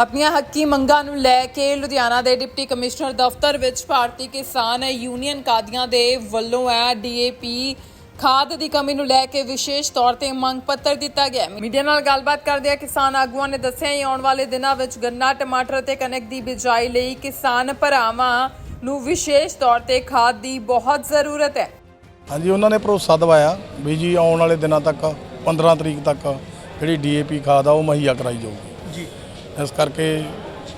ਆਪਣੀਆਂ ਹੱਕੀ ਮੰਗਾਂ ਨੂੰ ਲੈ ਕੇ ਲੁਧਿਆਣਾ ਦੇ ਡਿਪਟੀ ਕਮਿਸ਼ਨਰ ਦਫ਼ਤਰ ਵਿੱਚ ਭਾਰਤੀ ਕਿਸਾਨ ਯੂਨੀਅਨ ਕਾਦੀਆਂ ਦੇ ਵੱਲੋਂ ਹੈ ਡੀਏਪੀ ਖਾਦ ਦੀ ਕਮੀ ਨੂੰ ਲੈ ਕੇ ਵਿਸ਼ੇਸ਼ ਤੌਰ ਤੇ ਮੰਗ ਪੱਤਰ ਦਿੱਤਾ ਗਿਆ। ਮੀਡੀਆ ਨਾਲ ਗੱਲਬਾਤ ਕਰਦਿਆਂ ਕਿਸਾਨ ਆਗੂਆਂ ਨੇ ਦੱਸਿਆ ਕਿ ਆਉਣ ਵਾਲੇ ਦਿਨਾਂ ਵਿੱਚ ਗੰਨਾ, ਟਮਾਟਰ ਅਤੇ ਕਣਕ ਦੀ ਬਿਜਾਈ ਲਈ ਕਿਸਾਨ ਭਰਾਵਾਂ ਨੂੰ ਵਿਸ਼ੇਸ਼ ਤੌਰ ਤੇ ਖਾਦ ਦੀ ਬਹੁਤ ਜ਼ਰੂਰਤ ਹੈ। ਹਾਂਜੀ, ਉਹਨਾਂ ਨੇ ਭਰੋਸਾ ਦਵਾਇਆ ਵੀ ਜੀ ਆਉਣ ਵਾਲੇ ਦਿਨਾਂ ਤੱਕ 15 ਤਰੀਕ ਤੱਕ ਜਿਹੜੀ ਡੀਏਪੀ ਖਾਦ ਆ, ਉਹ ਮੁਹੱਈਆ ਕਰਾਈ ਜਾਊਗੀ। ਇਸ ਕਰਕੇ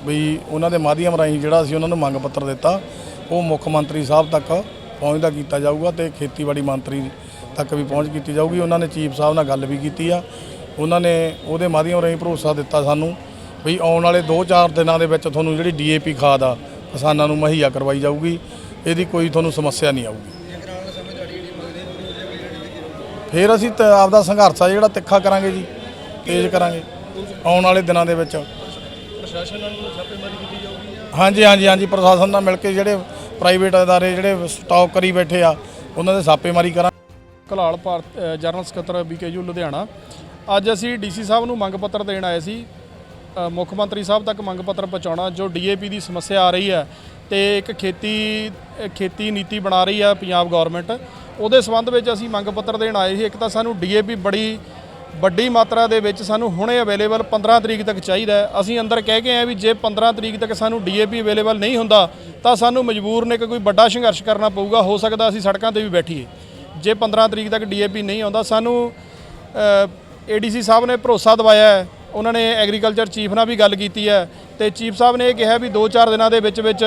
ਵੀ ਉਹਨਾਂ ਦੇ ਮਾਧਿਅਮ ਰਾਹੀਂ ਜਿਹੜਾ ਅਸੀਂ ਉਹਨਾਂ ਨੂੰ ਮੰਗ ਪੱਤਰ ਦਿੱਤਾ, ਉਹ ਮੁੱਖ ਮੰਤਰੀ ਸਾਹਿਬ ਤੱਕ ਪਹੁੰਚਦਾ ਕੀਤਾ ਜਾਊਗਾ ਤੇ ਖੇਤੀਬਾੜੀ ਮੰਤਰੀ ਤੱਕ ਵੀ ਪਹੁੰਚ ਕੀਤੀ ਜਾਊਗੀ। ਉਹਨਾਂ ਨੇ ਚੀਫ ਸਾਹਿਬ ਨਾਲ ਗੱਲ ਵੀ ਕੀਤੀ ਆ। ਉਹਨਾਂ ਨੇ ਉਹਦੇ ਮਾਧਿਅਮ ਰਾਹੀਂ ਭਰੋਸਾ ਦਿੱਤਾ ਸਾਨੂੰ ਵੀ ਆਉਣ ਵਾਲੇ 2-4 ਦਿਨਾਂ ਦੇ ਵਿੱਚ ਤੁਹਾਨੂੰ ਜਿਹੜੀ ਡੀਏਪੀ ਖਾਦ ਆ, ਕਿਸਾਨਾਂ ਨੂੰ ਮੁਹੱਈਆ ਕਰਵਾਈ ਜਾਊਗੀ। ਇਹਦੀ ਕੋਈ ਤੁਹਾਨੂੰ ਸਮੱਸਿਆ ਨਹੀਂ ਆਊਗੀ। ਫਿਰ ਅਸੀਂ ਤਾਂ ਆਪਦਾ ਸੰਘਰਸ਼ ਆ ਜਿਹੜਾ ਤਿੱਖਾ ਕਰਾਂਗੇ ਜੀ, ਤੇਜ਼ ਕਰਾਂਗੇ ਆਉਣ ਵਾਲੇ ਦਿਨਾਂ ਦੇ ਵਿੱਚ। ਪ੍ਰਸ਼ਾਸਨ ਨਾਲ ਛਾਪੇਮਾਰੀ ਕੀਤੀ ਜਾਊਗੀ ਹਾਂਜੀ ਹਾਂਜੀ ਹਾਂਜੀ ਪ੍ਰਸ਼ਾਸਨ ਨਾਲ ਮਿਲ ਕੇ ਜਿਹੜੇ ਪ੍ਰਾਈਵੇਟ ਅਦਾਰੇ ਜਿਹੜੇ ਸਟਾਕ ਕਰੀ ਬੈਠੇ ਆ ਉਹਨਾਂ ਦੇ ਛਾਪੇਮਾਰੀ ਕਰਾਂ ਕਲਾਲ ਭਾਰਤ ਜਨਰਲ ਸਕੱਤਰ ਬੀਕੇਯੂ ਲੁਧਿਆਣਾ। ਅੱਜ ਅਸੀਂ ਡੀਸੀ ਸਾਹਿਬ ਨੂੰ ਮੰਗ ਪੱਤਰ ਦੇਣ ਆਏ ਸੀ। ਮੁੱਖ ਮੰਤਰੀ ਸਾਹਿਬ ਤੱਕ ਮੰਗ ਪੱਤਰ ਪਹੁੰਚਾਉਣਾ ਜੋ ਡੀਏਪੀ ਦੀ ਸਮੱਸਿਆ ਆ ਰਹੀ ਹੈ ਤੇ ਇੱਕ ਖੇਤੀ ਖੇਤੀ ਨੀਤੀ ਬਣਾ ਰਹੀ ਹੈ ਪੰਜਾਬ ਗਵਰਨਮੈਂਟ ਉਹਦੇ ਸੰਬੰਧ ਵਿੱਚ ਅਸੀਂ ਮੰਗ ਪੱਤਰ ਦੇਣ ਆਏ ਸੀ। ਇੱਕ ਤਾਂ ਸਾਨੂੰ ਡੀਏਪੀ ਬੜੀ ਵੱਡੀ ਮਾਤਰਾ ਦੇ ਵਿੱਚ ਸਾਨੂੰ ਹੁਣੇ ਅਵੇਲੇਬਲ 15 ਤਰੀਕ ਤੱਕ ਚਾਹੀਦਾ ਅਸੀਂ ਅੰਦਰ ਕਹਿ ਕੇ ਆਏ ਵੀ ਜੇ 15 ਤਰੀਕ ਤੱਕ ਸਾਨੂੰ ਡੀਏਪੀ ਅਵੇਲੇਬਲ ਨਹੀਂ ਹੁੰਦਾ, ਤਾਂ ਸਾਨੂੰ ਮਜਬੂਰ ਨੇ ਕਿ ਕੋਈ ਵੱਡਾ ਸੰਘਰਸ਼ ਕਰਨਾ ਪਊਗਾ। ਹੋ ਸਕਦਾ ਅਸੀਂ ਸੜਕਾਂ ਤੇ ਵੀ ਬੈਠੀਏ। ਜੇ 15 ਤਰੀਕ ਤੱਕ ਡੀਏਪੀ ਨਹੀਂ ਆਉਂਦਾ, ਸਾਨੂੰ ਏਡੀਸੀ ਸਾਹਿਬ ਨੇ ਭਰੋਸਾ ਦਿਵਾਇਆ ਹੈ। ਉਹਨਾਂ ਨੇ ਐਗਰੀਕਲਚਰ ਚੀਫ ਨਾਲ ਵੀ ਗੱਲ ਕੀਤੀ ਹੈ। ਤੇ ਚੀਫ ਸਾਹਿਬ ਨੇ ਇਹ ਕਿਹਾ ਵੀ 2-4 ਦਿਨਾਂ ਦੇ ਵਿੱਚ ਵਿੱਚ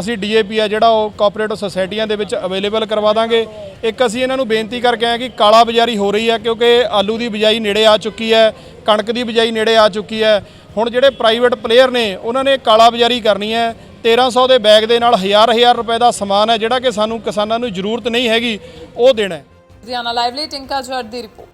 ਅਸੀਂ ਡੀਏਪੀ ਆ ਜਿਹੜਾ ਉਹ ਕੋਆਪਰੇਟਿਵ ਸੁਸਾਇਟੀਆਂ ਦੇ ਵਿੱਚ ਅਵੇਲੇਬਲ ਕਰਵਾ ਦਾਂਗੇ। ਇੱਕ ਅਸੀਂ ਇਹਨਾਂ ਨੂੰ ਬੇਨਤੀ ਕਰਕੇ ਆਏ ਕਿ ਕਾਲਾ ਬਾਜ਼ਾਰੀ ਹੋ ਰਹੀ ਹੈ ਕਿਉਂਕਿ ਆਲੂ ਦੀ ਬਿਜਾਈ ਨੇੜੇ ਆ ਚੁੱਕੀ ਹੈ, ਕਣਕ ਦੀ ਬਿਜਾਈ ਨੇੜੇ ਆ ਚੁੱਕੀ ਹੈ। ਹੁਣ ਜਿਹੜੇ ਪ੍ਰਾਈਵੇਟ ਪਲੇਅਰ ਨੇ, ਉਹਨਾਂ ਨੇ ਕਾਲਾ ਬਾਜ਼ਾਰੀ ਕਰਨੀ ਹੈ। 1300 ਦੇ ਬੈਗ ਦੇ ਨਾਲ ਹਜ਼ਾਰ ਹਜ਼ਾਰ ਰੁਪਏ ਦਾ ਸਮਾਨ ਹੈ ਜਿਹੜਾ ਕਿ ਸਾਨੂੰ ਕਿਸਾਨਾਂ ਨੂੰ ਜ਼ਰੂਰਤ ਨਹੀਂ ਹੈਗੀ, ਉਹ ਦੇਣਾ ਹੈ। ਲੁਧਿਆਣਾ ਲਾਈਵਲੀ ਟਿੰਕਾ ਜੱਟ ਦੀ ਰਿਪੋਰਟ।